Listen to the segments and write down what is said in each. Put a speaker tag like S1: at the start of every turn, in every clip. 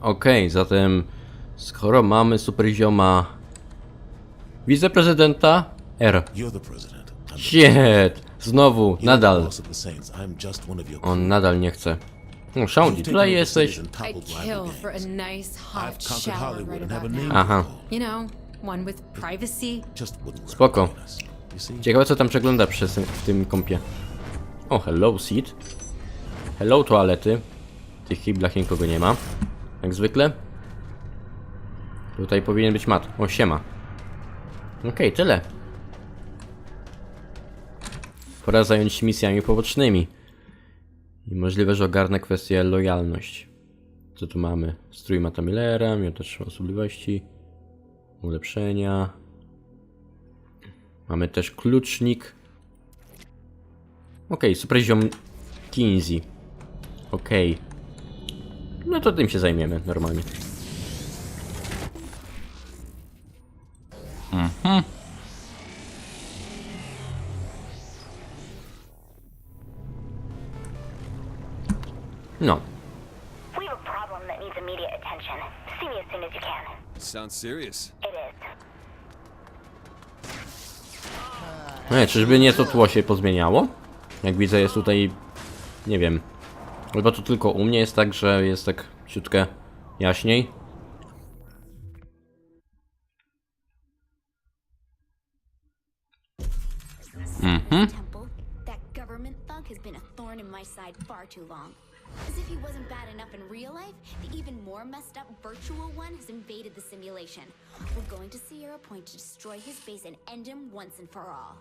S1: Okej, zatem skoro mamy superzioma wiceprezydenta R. Shit! Znowu, nadal. On nadal nie chce. No,
S2: taken
S1: tutaj jesteś. Aha. Spoko. Ciekawe co tam przegląda przez, w tym kompie. O, hello seat. Hello toalety. W tych kiblach nikogo nie ma. Jak zwykle. Tutaj powinien być mat. O, siema. Okej, tyle. Pora zająć się misjami pobocznymi. I możliwe, że ogarnę kwestię lojalność. Co tu mamy? Strój Mata Millera, miotacz osobliwości, ulepszenia. Mamy też klucznik. Okej, ziom Kinsey. Okej. No to tym się zajmiemy normalnie. No.
S3: We have a problem that needs immediate attention. See me as soon as you can.
S4: Sounds serious.
S3: It is.
S1: Nie, czyżby nie to tło się pozmieniało? Jak widzę jest tutaj... Nie wiem. Chyba to tylko u mnie jest tak, że jest tak ciutkę jaśniej.
S5: long. As if he wasn't bad enough in real life, the even more messed up virtual one has invaded the simulation. We're going to Sierra Point to destroy his base and end him once and for all.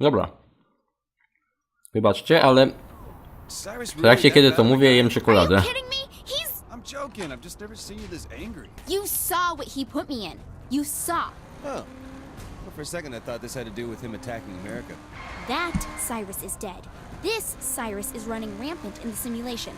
S1: Dobra. Wybaczcie, ale
S4: Cyrus
S1: w trakcie kiedy to mówię jem czekoladę.
S5: you kidding me? He's.
S4: I'm joking. I've just never seen you this angry.
S5: You saw what he put me in. You saw.
S4: Oh. Well, for a second, I thought this had to do with him attacking America.
S5: That Cyrus is dead. This Cyrus is running rampant in the simulation.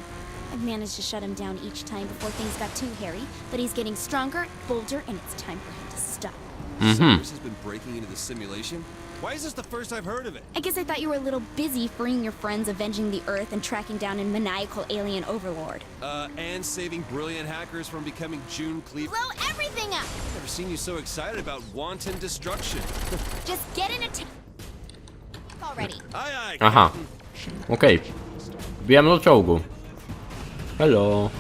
S5: I've managed to shut him down each time before things got too hairy, but he's getting stronger, bolder, and it's time for him to stop.
S4: Cyrus has been breaking into the simulation. Why is this the first I've heard of it?
S5: I guess I thought you were a little busy freeing your friends, avenging the Earth, and tracking down a maniacal alien overlord.
S4: Uh, and saving brilliant hackers from becoming June Cleave.
S5: Blow everything up!
S4: I've Never seen you so excited about wanton destruction.
S5: Just get in a t- already.
S4: Aye, aye.
S1: Aha. Okej. Wbijamy do czołgu. Hello.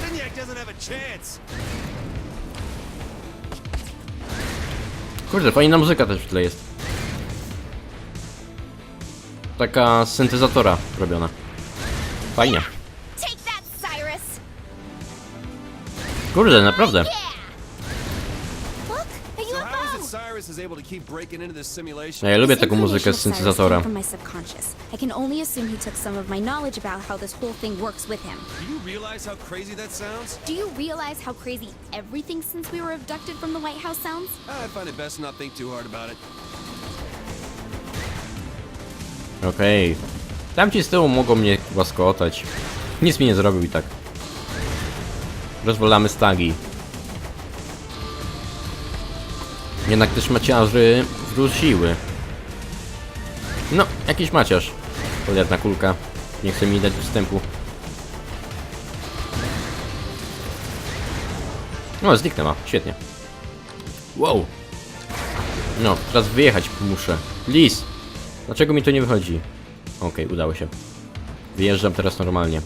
S4: Zinyak doesn't have a chance.
S1: Kurde, fajna muzyka też w tle jest. Taka z syntezatora robiona. Fajnie. Kurde, naprawdę.
S4: Simulation?
S1: ja lubię taką muzykę z syntezatora.
S5: I can only assume he took some of my knowledge about how this whole thing works with him.
S4: Do you realize how crazy that sounds?
S5: Do you realize how crazy everything since we were abducted from the White House sounds?
S4: I find it best not think too hard about it.
S1: Okej. Tamci z tyłu mogą mnie łaskotać. Nic mi nie zrobił i tak. Rozwalamy stagi. Jednak też maciarzy wróciły. No, jakiś maciarz. Cholerna kulka. Nie chce mi dać wstępu. No, zniknęła. Świetnie. Wow. No, teraz wyjechać muszę. Lis! Dlaczego mi to nie wychodzi? Okej, udało się. Wyjeżdżam teraz normalnie.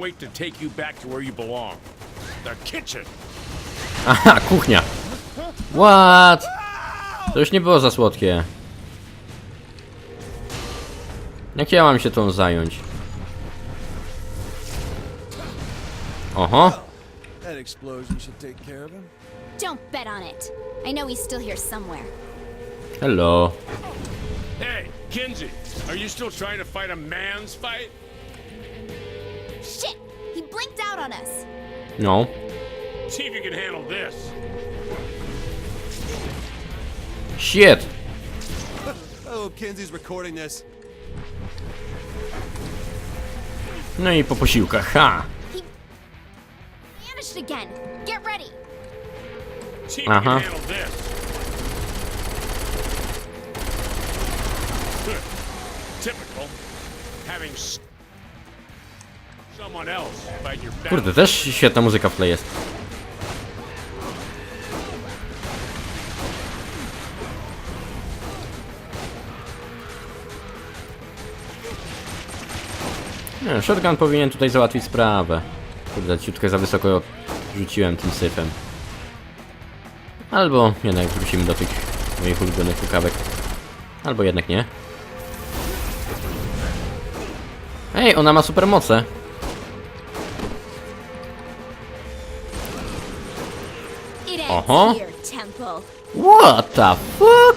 S6: Wait to take you back to where you belong. The kitchen.
S1: Aha, kuchnia! What? To już nie było za słodkie. Jak ja mam się tą zająć? Oho,
S4: That explosion should take care of him.
S5: Don't bet on it. I know he's still here somewhere.
S1: hello.
S6: Hey, Kinsey, are you still trying to fight a man's fight?
S5: Shit! He blinked out on us!
S1: No.
S6: See if you can handle this.
S1: Shit!
S4: oh, hope Kinsey's recording this.
S1: No i po posiłkach, ha!
S5: Vanished again. Get ready.
S6: See if
S1: Uh-huh.
S6: you can handle this. Typical. Having s-
S1: Kurde, też świetna muzyka w tle jest. Nie, shotgun powinien tutaj załatwić sprawę. Kurde, ciutkę za wysoko rzuciłem tym syfem. Albo jednak wrócimy do tych moich ulubionych pukawek. Albo jednak nie. Ej, ona ma super
S5: Temple.
S1: What the fuck?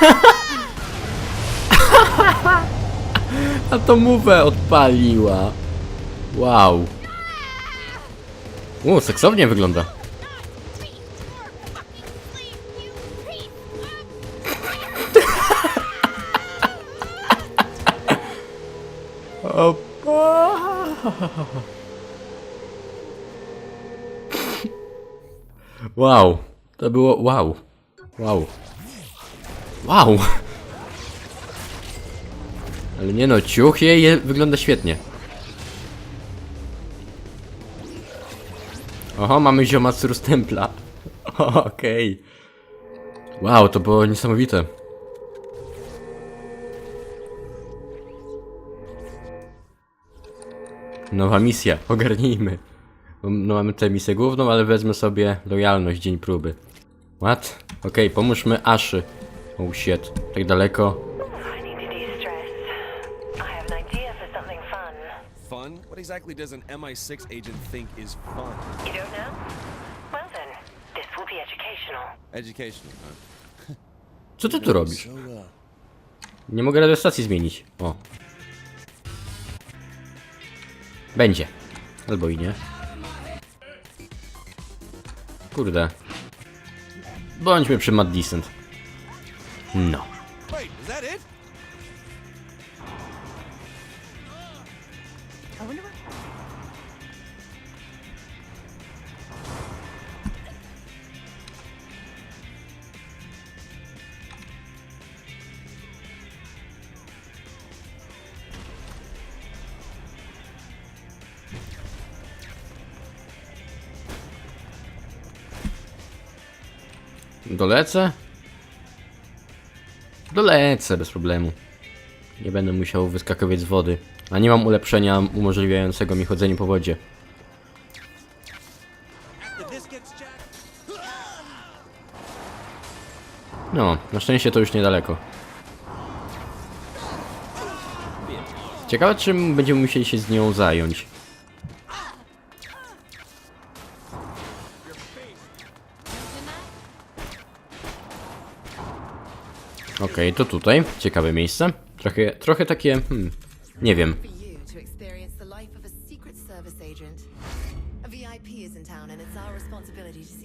S1: A to mówę odpaliła. Wow. U, seksownie wygląda. Wow. To było wow. Wow. Wow. Ale nie no, ciuch jej je, wygląda świetnie. Oho, mamy ziomatsuru z templa. Okej. Wow, to było niesamowite. Nowa misja, ogarnijmy. No mamy tę misję główną, ale wezmę sobie lojalność, dzień próby. What? Okej, pomóżmy Aszy. Oh shit, tak daleko.
S7: Fun.
S4: What exactly does an MI6 agent think is fun?
S7: You don't know? Well then, this will be educational.
S4: Educational, huh?
S1: Co ty tu robisz? Nie mogę radiostacji zmienić. O. Będzie. Albo i nie. Kurde. Bądźmy przy Mad Descent. No. Dolecę? Dolecę bez problemu. Nie będę musiał wyskakiwać z wody. A nie mam ulepszenia umożliwiającego mi chodzenie po wodzie. No, na szczęście to już niedaleko. Ciekawe, czym będziemy musieli się z nią zająć. Okej, to tutaj. Ciekawe miejsce. Trochę, trochę takie, hmm, nie wiem.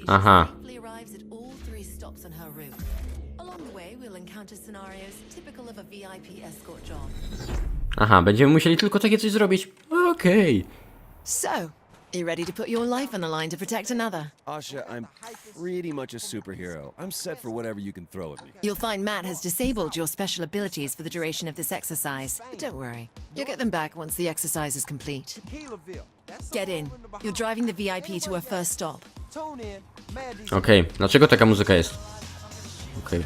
S1: Aha. Aha, będziemy musieli tylko takie coś zrobić. Okej.
S8: Are you ready to put your life on the line to protect another?
S4: Asha, I'm pretty much a superhero. I'm set for whatever you can throw at me.
S8: You'll find Matt has disabled your special abilities for the duration of this exercise. But don't worry, you'll get them back once the exercise is complete. Get in. You're driving the VIP to her first stop.
S1: Okej, dlaczego taka muzyka jest? Okej. Okay.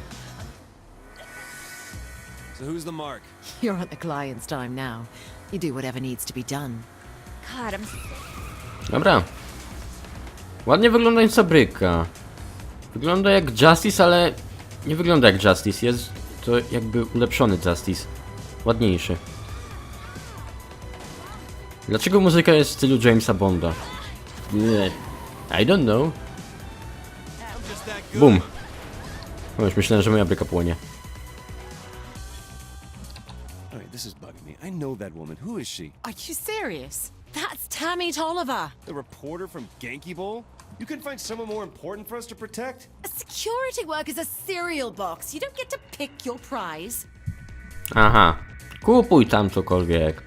S4: So who's the mark?
S8: You're at the client's time now. You do whatever needs to be done.
S5: God, I'm
S1: Dobra. Ładnie wyglądająca bryka. Wygląda jak Justice, ale nie wygląda jak Justice. Jest to jakby ulepszony Justice. Ładniejszy. Dlaczego muzyka jest w stylu Jamesa Bonda? Nie. I don't know. Bum. O, już myślałem, że moja bryka płonie.
S4: Alright, this is bugging me. I know that woman. Who is she?
S8: Are you serious? That's Tammy Tolliver.
S4: The reporter from Genki Bowl? You couldn't find someone more important for us to protect?
S8: A security work is a cereal box. You don't get to pick your prize.
S1: Aha. Kupuj tam cokolwiek.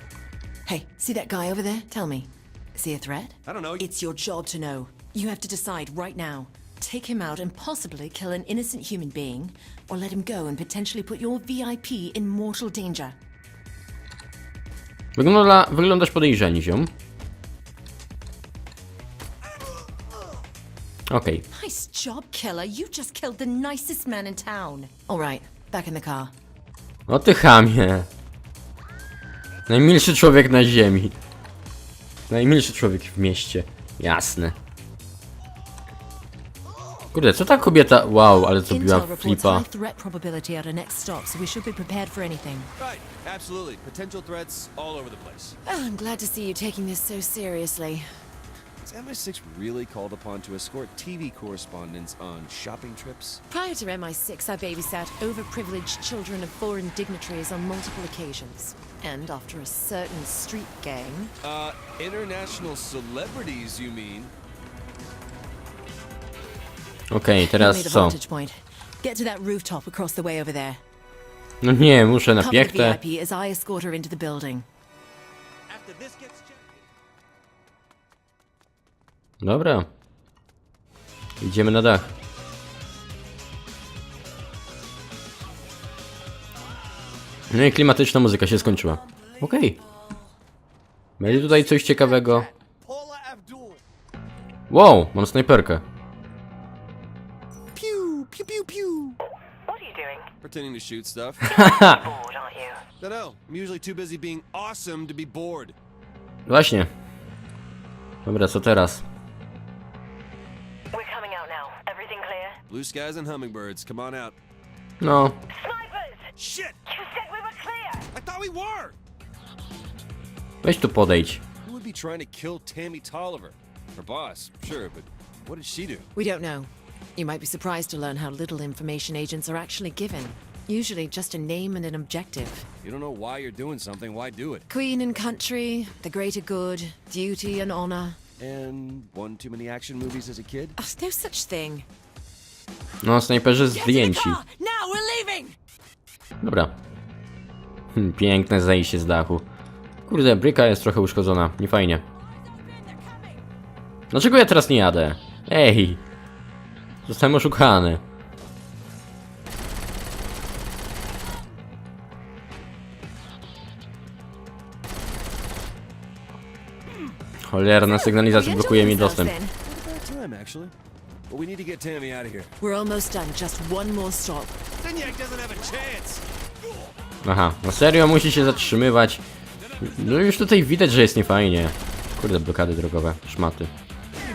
S8: Hey, see that guy over there? Tell me. Is he a threat?
S4: I don't know.
S8: It's your job to know. You have to decide right now. Take him out and possibly kill an innocent human being, or let him go and potentially put your VIP in mortal danger.
S1: Wygląda, wyglądasz podejrzanie, ziom. Okej.
S8: Nice job, killer. You just killed the nicest man in town. All right, back in the car.
S1: O ty chamie. Najmilszy człowiek na ziemi. Najmilszy człowiek w mieście. Jasne. Kurde, co ta kobieta... Wow, ale zrobiła
S8: Intel reports
S1: flipa.
S8: high threat probability at our next stop, so we should be prepared for anything.
S4: Right, absolutely. Potential threats all over the place.
S8: Oh, I'm glad to see you taking this so seriously.
S4: Is MI6 really called upon to escort TV correspondents on shopping trips?
S8: Prior to MI6, I babysat overprivileged children of foreign dignitaries on multiple occasions. And after a certain street gang,
S4: Uh, international celebrities, you mean?
S1: Okej, teraz co?
S8: vantage point. Get to that rooftop across the way over there.
S1: No nie, muszę na
S8: Cover the
S1: piechtę.
S8: VIP as I escort her into the building.
S1: Dobra. Idziemy na dach. No i klimatyczna muzyka się skończyła. Okej. Będzie tutaj coś ciekawego. Wow, mam snajperkę.
S4: Pretending to shoot stuff.
S7: Bored, aren't you?
S4: no, no. I'm usually too busy being awesome to be bored.
S1: Właśnie. Dobra, co teraz?
S7: We're coming out now. Everything clear?
S4: Blue skies and hummingbirds. Come on out.
S1: No,
S7: Snipers!
S4: Shit!
S7: You said we were clear!
S4: I thought we were!
S1: weź tu podejdź.
S4: Who would be trying to kill Tammy Tolliver? Her boss, sure, but what did she do?
S8: We don't know. You might be surprised to learn how little information agents are actually given. Usually just a name and an objective.
S4: You don't know why you're doing something, why do it?
S8: Queen and country, the greater good, duty and honor.
S4: And one too many action movies as a kid?
S8: Oh, no such thing.
S1: No, snajperzy zdjęci.
S8: Now we're leaving!
S1: Dobra. Hm, piękne zejście z dachu. Kurde, bryka jest trochę uszkodzona. Nie fajnie. Dlaczego ja teraz nie jadę? Ej! Zostałem oszukany. Cholerna sygnalizacja blokuje mi dostęp.
S4: But we need to get Tammy out of here.
S8: We're almost done. Just one more stop.
S4: Doesn't have a chance!
S1: Aha, na serio musi się zatrzymywać. No już tutaj widać, że jest niefajnie. Kurde, blokady drogowe, szmaty.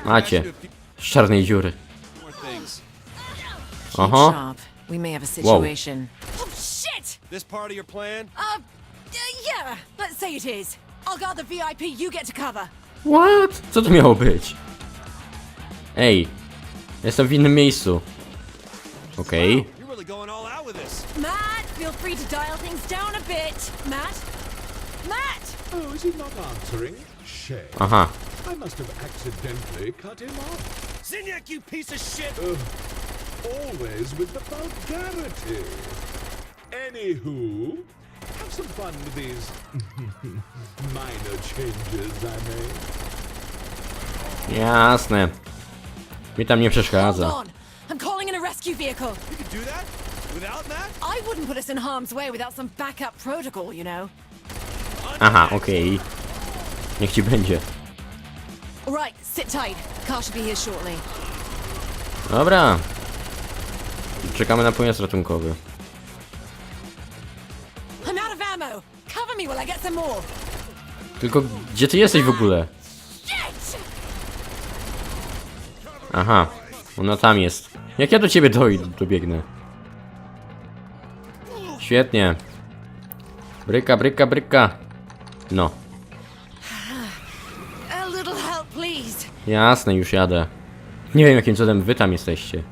S1: Macie. Z czarnej dziury.
S4: More things.
S8: Keep
S1: Aha.
S8: sharp. We may have a
S1: Whoa.
S8: situation. Oh, shit!
S4: This part of your plan?
S8: Uh, uh, yeah, let's say it is. I'll guard the VIP, you get to cover.
S1: What? Co to miało być? Ej. Jestem w innym miejscu. Okej.
S4: You're really going all out with this.
S8: Matt, feel free to dial things down a bit. Matt? Matt!
S9: Oh, is he not answering? Shame.
S1: Aha.
S9: I must have accidentally cut him off.
S4: Zinyak, you piece of shit!
S9: Always with the vulgarity. Anywho, have some fun with these minor changes I made.
S1: Jasne. Mi tam nie przeszkadza.
S8: I'm calling in a rescue vehicle.
S4: You could do that? Without that?
S8: I wouldn't put us in harm's way without some backup protocol, you know.
S1: Aha, okej. Niech ci będzie.
S8: All right, sit tight. Car should be here shortly.
S1: Dobra. Czekamy na pojazd ratunkowy.
S8: I'm out of ammo. Cover me while I get some more.
S1: Tylko gdzie ty jesteś w ogóle?
S8: Shit!
S1: Aha. Ona tam jest. Jak ja do ciebie dojdę, dobiegnę. Świetnie. Bryka, bryka, bryka. No.
S8: A little help, please.
S1: Jasne, już jadę. Nie wiem jakim cudem wy tam jesteście.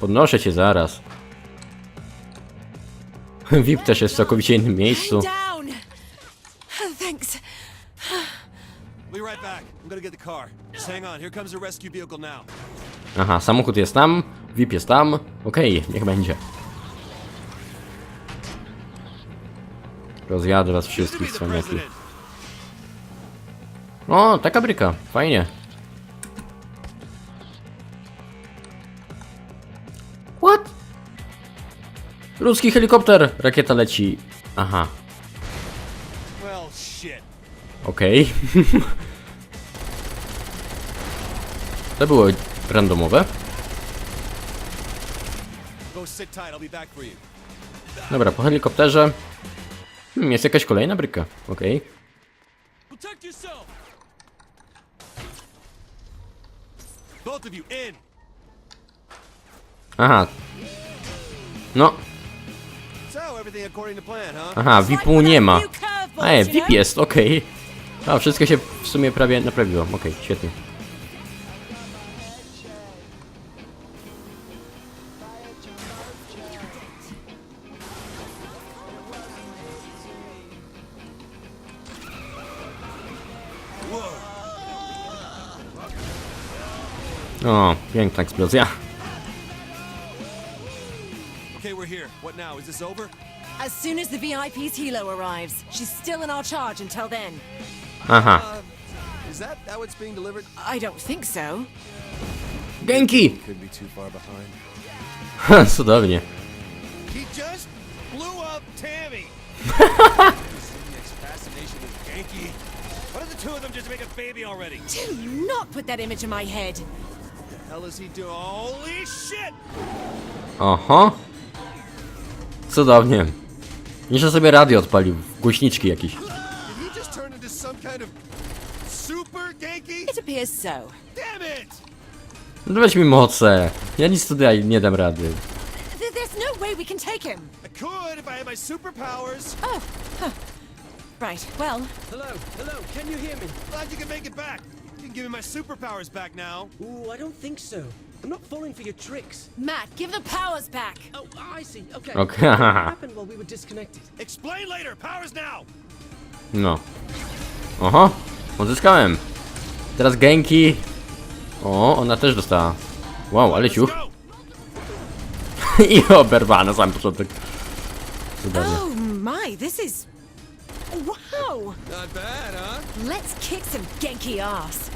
S1: Podnoszę cię zaraz. VIP też jest w całkowicie innym miejscu. Aha, samochód jest tam, VIP jest tam. Okej, okay, niech będzie. Rozjadę was wszystkich, cwaniaki. O, taka bryka, fajnie. Ludzki helikopter! Rakieta leci. Aha, okej. to było randomowe. Dobra, po helikopterze. Hmm, jest jakaś kolejna bryka. Okej.
S4: In!
S1: Aha. No, aha, VIP-u nie ma. Ej, VIP jest, okej. A, wszystko się w sumie prawie naprawiło. Okej, świetnie. O, piękna eksplozja.
S4: Okay, we're here. What now? Is this over?
S8: As soon as the VIP's helo arrives, she's still in our charge until then.
S1: Aha.
S4: Is that how it's being delivered?
S8: I don't think so.
S1: Genki!
S4: Could be too far behind.
S1: Cudownie.
S4: He just blew up Tammy! Next fascination with Genki. Why don't the two of them just make a baby already?
S8: Do not put that image in my head.
S4: The hell is he doing? Holy shit!
S1: Oho. Cudownie. Jeszcze sobie radio odpalił. Głośniczki jakieś.
S8: It appears so.
S1: No Weź mi moce. Ja nic tutaj nie dam rady.
S8: Th- there's no way we can take him.
S4: I could if I had my superpowers.
S8: Oh, huh. Right, well,
S9: Hello, hello, can you hear me?
S4: Glad you can make it back. You can give me my superpowers back now.
S9: Ooh, I don't think so. I'm not falling for your tricks.
S8: Matt, give the powers back.
S9: Oh, I see. Okay.
S1: Okay.
S9: what happened while we were disconnected?
S4: Explain later. Powers now.
S1: No. Oho. Odzyskałem. Teraz Genki. O, ona też dostała. Wow, ale ciuch.
S4: Go.
S1: I oberwała na sam początek. Cudownie.
S8: Oh my, this is. Wow!
S4: Not bad, huh?
S8: Let's kick some Genki ass.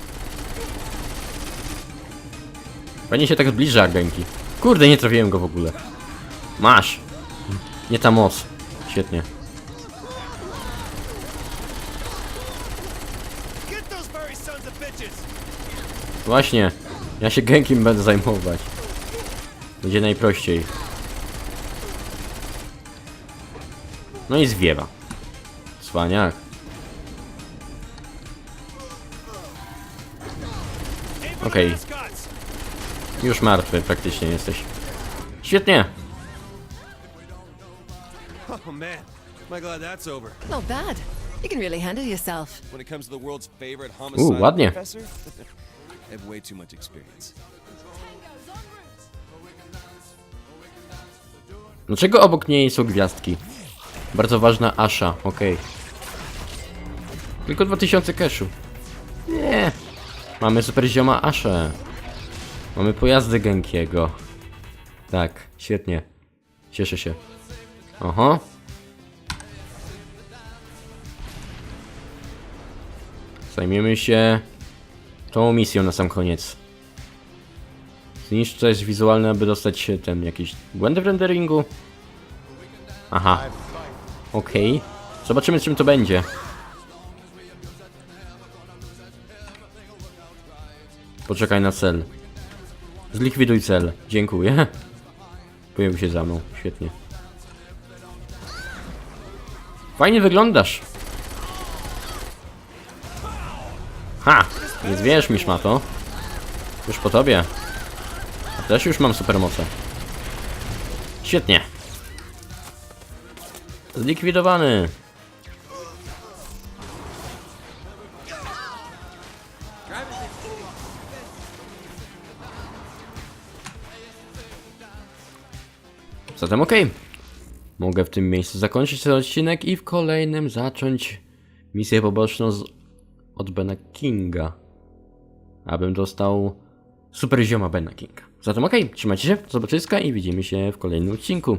S1: Fajnie się tak zbliża Genki. Kurde, nie trafiłem go w ogóle. Masz. Nie ta moc. Świetnie. Właśnie. Ja się Genkim będę zajmować. Będzie najprościej. No i zwiewa. Cwaniak.
S4: For
S1: Okay. Już martwy praktycznie jesteś. Świetnie.
S4: Oh man, glad that's over.
S8: Not bad. You can really handle yourself.
S4: When it comes to the world's favorite homicide
S1: ładnie.
S4: professor, I have way too much experience.
S1: Dlaczego obok niej są gwiazdki? Bardzo ważna Asha, okej. Tylko 2000 cashu. Nie. Mamy super zioma Aszę. Mamy pojazdy Genkiego. Tak, świetnie. Cieszę się. Oho. Zajmiemy się tą misją na sam koniec. Zniszcz coś wizualne, aby dostać się ten jakieś błędy w renderingu. Aha. Okej. Zobaczymy czym to będzie. Poczekaj na cel. Zlikwiduj cel. Dziękuję. Pojawił się za mną. Świetnie. Fajnie wyglądasz. Ha! Nie zwierz mi szmato. Już po tobie. A też już mam supermoce. Świetnie. Zlikwidowany. Zatem okej. Mogę w tym miejscu zakończyć ten odcinek i w kolejnym zacząć misję poboczną z... od Bena Kinga. Abym dostał super zioma Bena Kinga. Zatem okej, trzymajcie się, do zobaczyska i widzimy się w kolejnym odcinku.